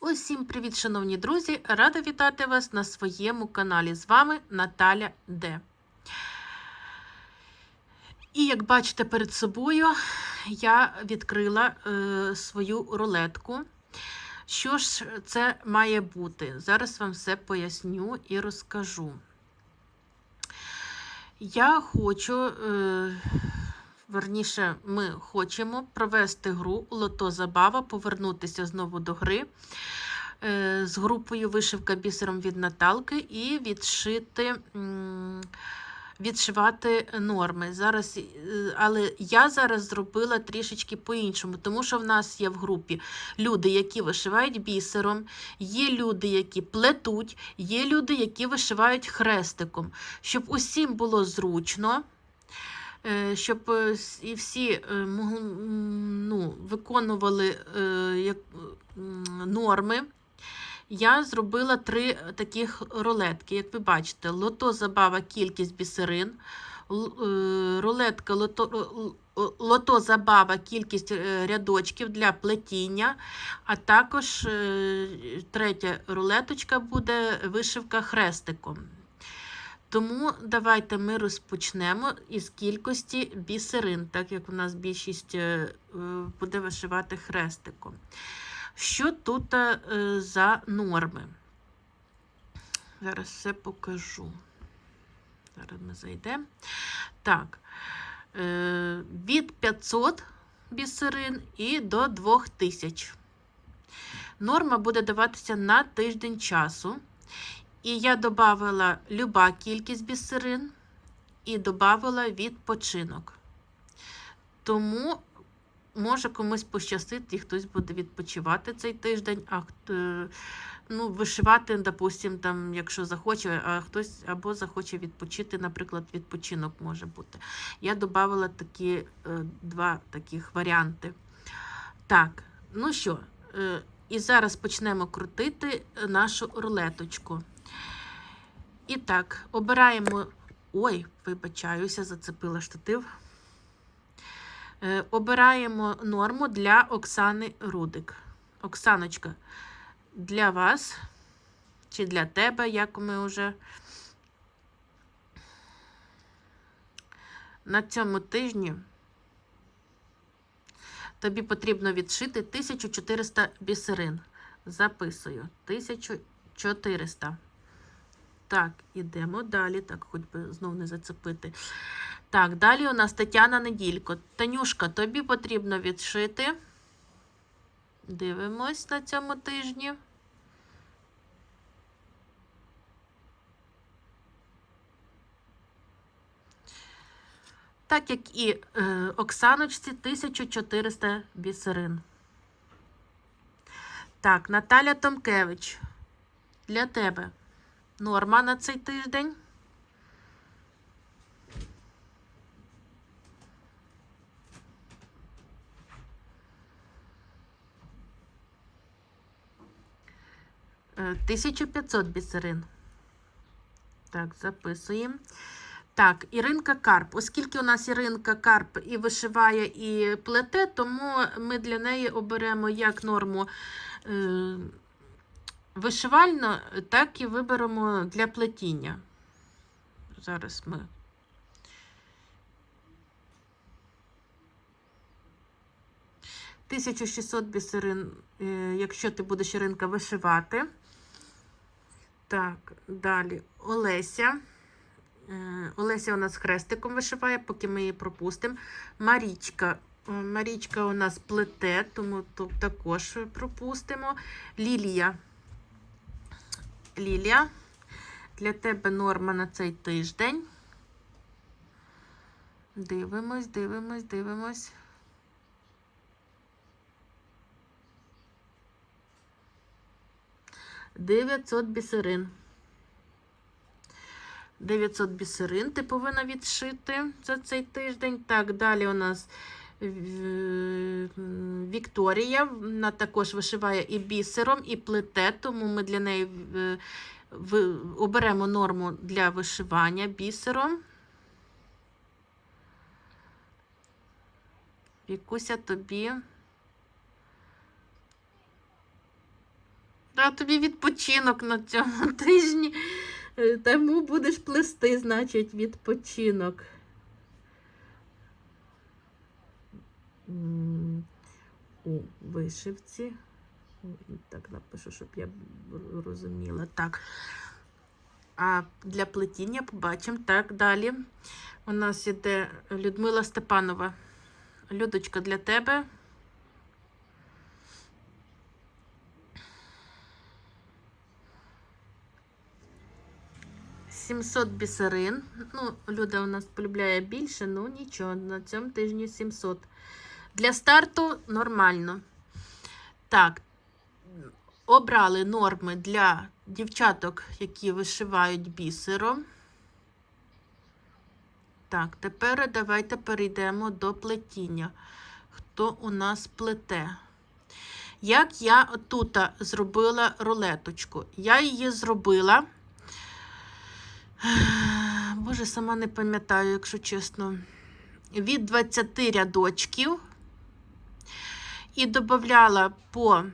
Усім привіт, шановні друзі! Рада вітати вас на своєму каналі. З вами Наталя Д. І як бачите перед собою, я відкрила е, свою рулетку. Що ж це має бути? Зараз вам все поясню і розкажу. Я хочу, е, верніше, ми хочемо провести гру Лото Забава, повернутися знову до гри е, з групою Вишивка бісером від Наталки і відшити. Відшивати норми. Зараз, е, але я зараз зробила трішечки по-іншому, тому що в нас є в групі люди, які вишивають бісером, є люди, які плетуть, є люди, які вишивають хрестиком. Щоб усім було зручно, щоб е, і всі е, могли, ну, виконували е, норми. Я зробила три таких рулетки. Як ви бачите, лото забава кількість бісерин, е, рулетка лото, лото забава кількість е, рядочків для плетіння, а також е, третя рулеточка буде вишивка хрестиком. Тому давайте ми розпочнемо із кількості бісерин, так як у нас більшість е, е, буде вишивати хрестиком. Що тут е, за норми? Зараз все покажу. Зараз ми зайдемо. Так, від 500 бісерин і до 2000. Норма буде даватися на тиждень часу. І я додавала люба кількість бісерин і додавала відпочинок. Тому може комусь пощастити, і хтось буде відпочивати цей тиждень, а хто- ну, вишивати, допустим, там, якщо захоче, а хтось або захоче відпочити, наприклад, відпочинок може бути. Я додавала такі е, два таких варіанти. Так, ну що, е, і зараз почнемо крутити нашу рулеточку. І так, обираємо. Ой, вибачаюся, зацепила штатив. Е, Обираємо норму для Оксани Рудик. Оксаночка, для вас чи для тебе, як ми вже на цьому тижні тобі потрібно відшити 1400 бісерин. Записую. 1400. Так, ідемо далі. Так, хоч би знов не зацепити. Так, далі у нас Тетяна Неділько. Танюшка, тобі потрібно відшити. Дивимось на цьому тижні. Так як і е, Оксаночці 1400 бісерин. Так, Наталя Томкевич. Для тебе норма на цей тиждень. Е, 1500 бісерин. Так, записуємо. Так, Іринка Карп. Оскільки у нас Іринка Карп і вишиває, і плете, тому ми для неї оберемо як норму е, вишивально, так і виберемо для плетіння. Зараз ми. Тисячу 1600 бісерин, е, якщо ти будеш Іринка вишивати. Так, далі Олеся. Е, Олеся у нас хрестиком вишиває, поки ми її пропустимо. Марічка. Е, Марічка у нас плете, тому також пропустимо. Лілія. Лілія. Для тебе норма на цей тиждень. Дивимось, дивимось, дивимось. Дев'ятсот бісерин. 900 бісерин ти повинна відшити за цей тиждень. Так, далі у нас Вікторія. Вона також вишиває і бісером, і плете, тому ми для неї оберемо норму для вишивання бісером. Вікуся тобі а тобі відпочинок на цьому тижні. Е, Тому будеш плести, значить, відпочинок. У вишивці. Так напишу, щоб я розуміла. Так. А для плетіння побачимо. Так, далі. У нас іде Людмила Степанова. Людочка для тебе. Сімсот бісерин. Ну, Люда у нас полюбляє більше, ну нічого, на цьому тижні 700. Для старту нормально. Так, обрали норми для дівчаток, які вишивають бісером. Так, тепер давайте перейдемо до плетіння. Хто у нас плете? Як я тут зробила рулеточку? Я її зробила. Боже, сама не пам'ятаю, якщо чесно. Від 20 рядочків і додавала по,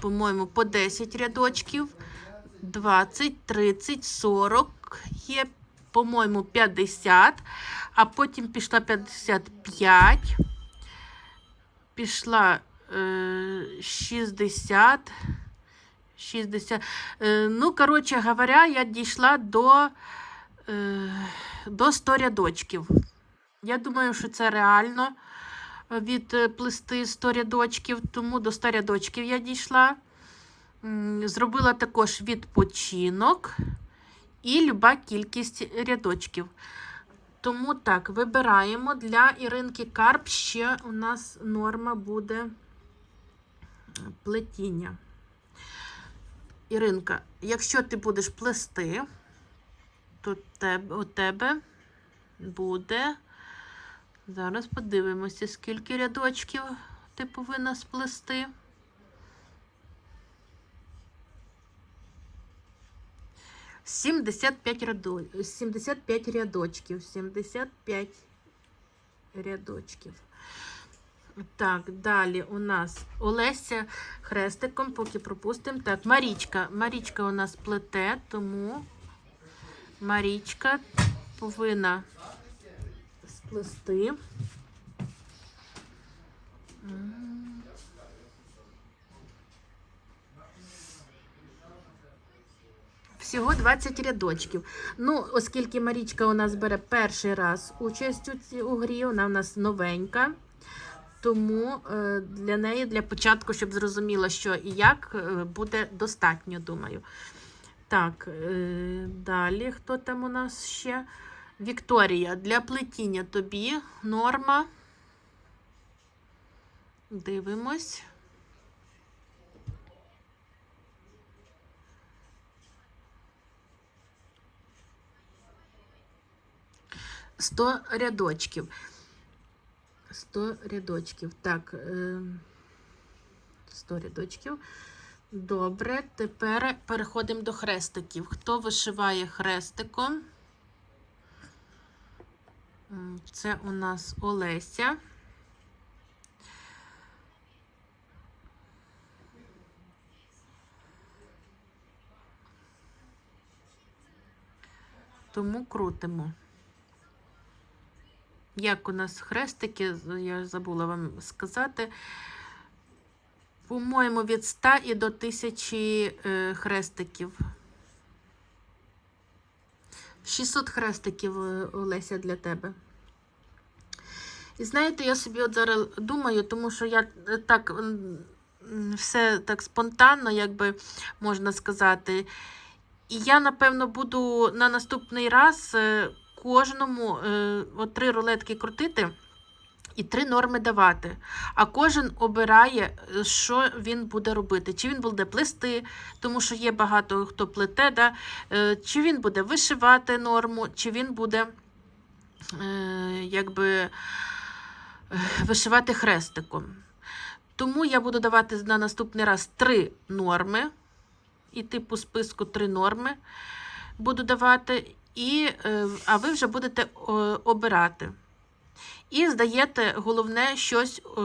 по-моєму, по 10 рядочків, 20, 30, 40 є, по-моєму, 50, а потім пішла 55, пішла е, 60, 60. Е, ну, коротше говоря, я дійшла до, е, до 100 рядочків. Я думаю, що це реально від е, 100 рядочків, тому до 100 рядочків я дійшла. Зробила також відпочинок і люба кількість рядочків. Тому так, вибираємо для Іринки Карп ще у нас норма буде плетіння. Іринка, якщо ти будеш плести, то у тебе буде. Зараз подивимося, скільки рядочків ти повинна сплести. Сімдесят п'ять рядо... 75 рядочків. 75 рядочків. Так, далі у нас Олеся хрестиком, поки пропустимо. Так, Марічка. Марічка у нас плете, тому Марічка повинна сплести. М. Всього 20 рядочків. Ну, оскільки Марічка у нас бере перший раз участь у, цій- у грі, вона у нас новенька. Тому е, для неї, для початку, щоб зрозуміла, що і як, е, буде достатньо, думаю. Так, е, далі хто там у нас ще? Вікторія, для плетіння тобі норма. Дивимось. Сто рядочків. 100 рядочків. Так, е, 100 рядочків. Добре, тепер переходимо до хрестиків. Хто вишиває хрестиком? Це у нас Олеся. Тому крутимо. Як у нас хрестики, я забула вам сказати. По-моєму, від 100 і до 1000 е, хрестиків. 600 хрестиків, е, Олеся, для тебе. І знаєте, я собі от зараз думаю, тому що я е, так все так спонтанно, як би можна сказати. І я, напевно, буду на наступний раз е, кожному от три рулетки крутити і три норми давати. А кожен обирає, що він буде робити. Чи він буде плести, тому що є багато хто плете, да? е, чи він буде вишивати норму, чи він буде е, якби, е, вишивати хрестиком. Тому я буду давати на наступний раз три норми. І типу списку три норми буду давати, і, а ви вже будете обирати. І здаєте головне щось, е,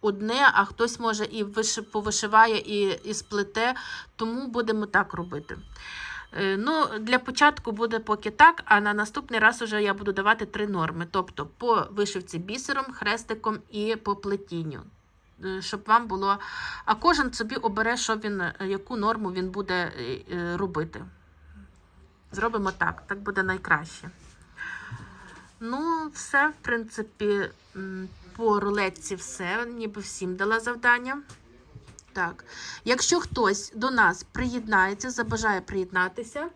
одне, а хтось може і повишиває, і, і сплете, тому будемо так робити. Е, Ну, для початку буде поки так, а на наступний раз уже я буду давати три норми. Тобто по вишивці бісером, хрестиком і по плетінню. Е, Щоб вам було. А кожен собі обере, що він, яку норму він буде робити. Зробимо так, так буде найкраще. Ну, все, в принципі, по рулетці все. Ніби всім дала завдання. Так. Якщо хтось до нас приєднається, забажає приєднатися,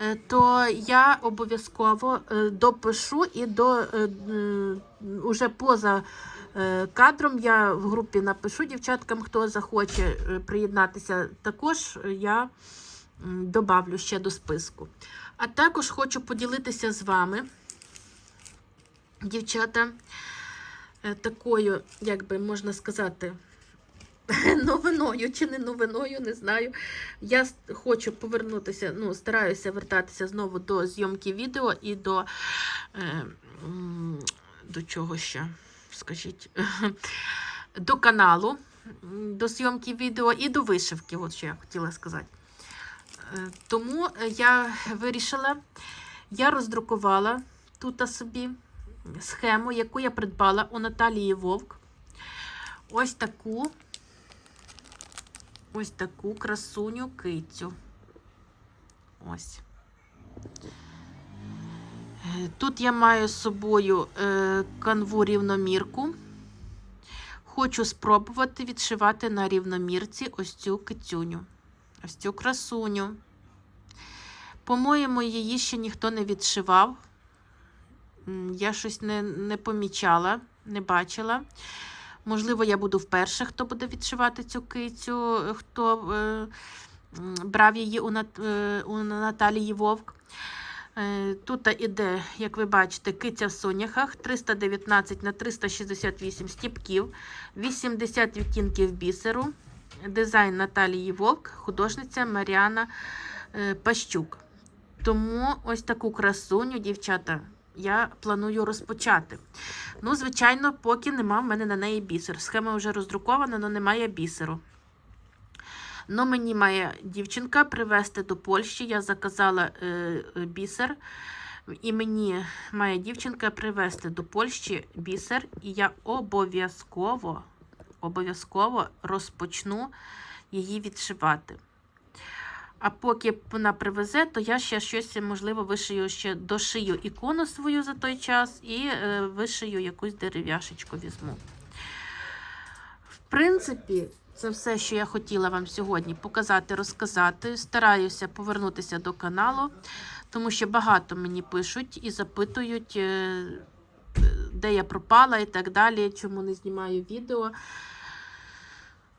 е, то я обов'язково е, допишу і до е, уже поза кадром я в групі напишу дівчаткам, хто захоче приєднатися. Також я добавлю ще до списку. А також хочу поділитися з вами, дівчата, е, такою, як би можна сказати, новиною чи не новиною, не знаю. Я хочу повернутися, ну, стараюся вертатися знову до зйомки відео і до. Е, до чого ще? Скажіть, до каналу, до зйомки відео і до вишивки, от що я хотіла сказати. Е, Тому я вирішила, я роздрукувала тут собі схему, яку я придбала у Наталії Вовк. Ось таку ось таку красуню кицю. Ось. Тут я маю з собою е, канву рівномірку. Хочу спробувати відшивати на рівномірці ось цю кицюню, ось цю красуню. По-моєму, її ще ніхто не відшивав. Я щось не, не помічала, не бачила. Можливо, я буду вперше, хто буде відшивати цю кицю, хто е, брав її у, Нат, е, у Наталії Вовк. Е, Тут іде, як ви бачите, киця в соняхах 319 на 368 стіпків, 80 відтінків бісеру. Дизайн Наталії Вовк, художниця Маріана е, Пащук. Тому ось таку красуню, дівчата, я планую розпочати. Ну, звичайно, поки нема в мене на неї бісер. Схема вже роздрукована, але немає бісеру. Ну, мені має дівчинка привезти до Польщі. Я заказала е, е, бісер. І мені має дівчинка привезти до Польщі бісер, і я обов'язково, обов'язково розпочну її відшивати. А поки вона привезе, то я ще щось, можливо, вишию ще дошию ікону свою за той час і е, вишию якусь дерев'яшечку візьму. В принципі, це все, що я хотіла вам сьогодні показати, розказати. Стараюся повернутися до каналу, тому що багато мені пишуть і запитують, е, де я пропала і так далі, чому не знімаю відео.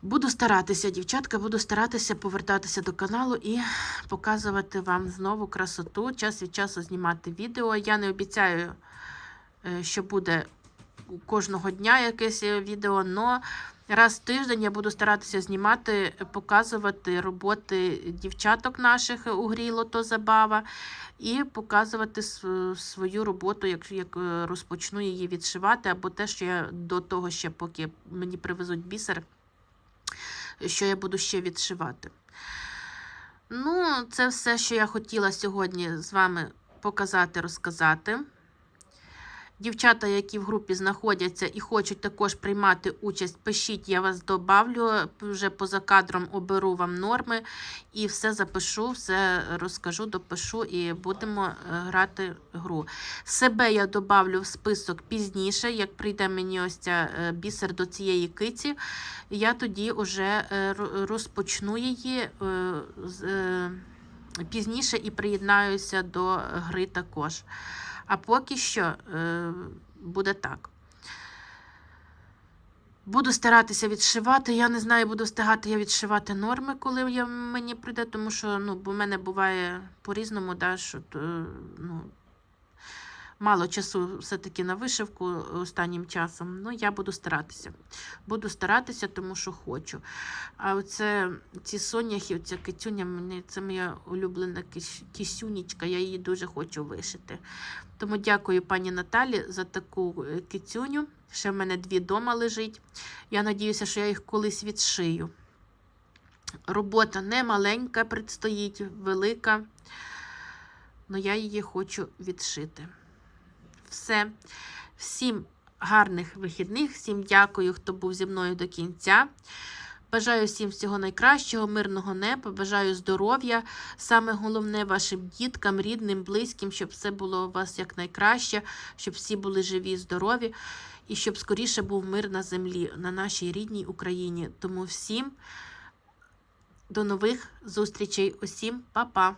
Буду старатися, дівчатка, буду старатися повертатися до каналу і показувати вам знову красоту, час від часу знімати відео. Я не обіцяю, е, що буде кожного дня якесь відео, але раз в тиждень я буду старатися знімати, показувати роботи дівчаток наших у грі Лото Забава і показувати свою роботу, як е, розпочну її відшивати, або те, що я до того ще, поки мені привезуть бісер що я буду ще відшивати. Ну, це все, що я хотіла сьогодні з вами показати, розказати. Дівчата, які в групі знаходяться і хочуть також приймати участь, пишіть, я вас добавлю, вже поза кадром оберу вам норми і все запишу, все розкажу, допишу і будемо е, грати гру. Себе я добавлю в список пізніше, як прийде мені ось ця е, бісер до цієї киці, я тоді вже е, розпочну її пізніше і приєднаюся до гри також. А поки що е, буде так. Буду старатися відшивати. Я не знаю, буду встигати я відшивати норми, коли я, мені прийде, тому що ну, бо в мене буває по-різному, да, що, то, ну, Мало часу все-таки на вишивку останнім часом. Ну, я буду старатися. Буду старатися, тому що хочу. А оце ці соняхи, ця кицюня, мені це моя улюблена кис- кисюнічка, я її дуже хочу вишити. Тому дякую пані Наталі за таку е, кицюню. Ще в мене дві дома лежить. Я надіюся, що я їх колись відшию. Робота не маленька предстоїть, велика, але я її хочу відшити. Все. Всім гарних вихідних, всім дякую, хто був зі мною до кінця. Бажаю всім всього найкращого, мирного неба, бажаю здоров'я. Саме головне вашим діткам, рідним, близьким, щоб все було у вас якнайкраще, щоб всі були живі, здорові, і щоб скоріше був мир на землі, на нашій рідній Україні. Тому всім до нових зустрічей. Усім па-па!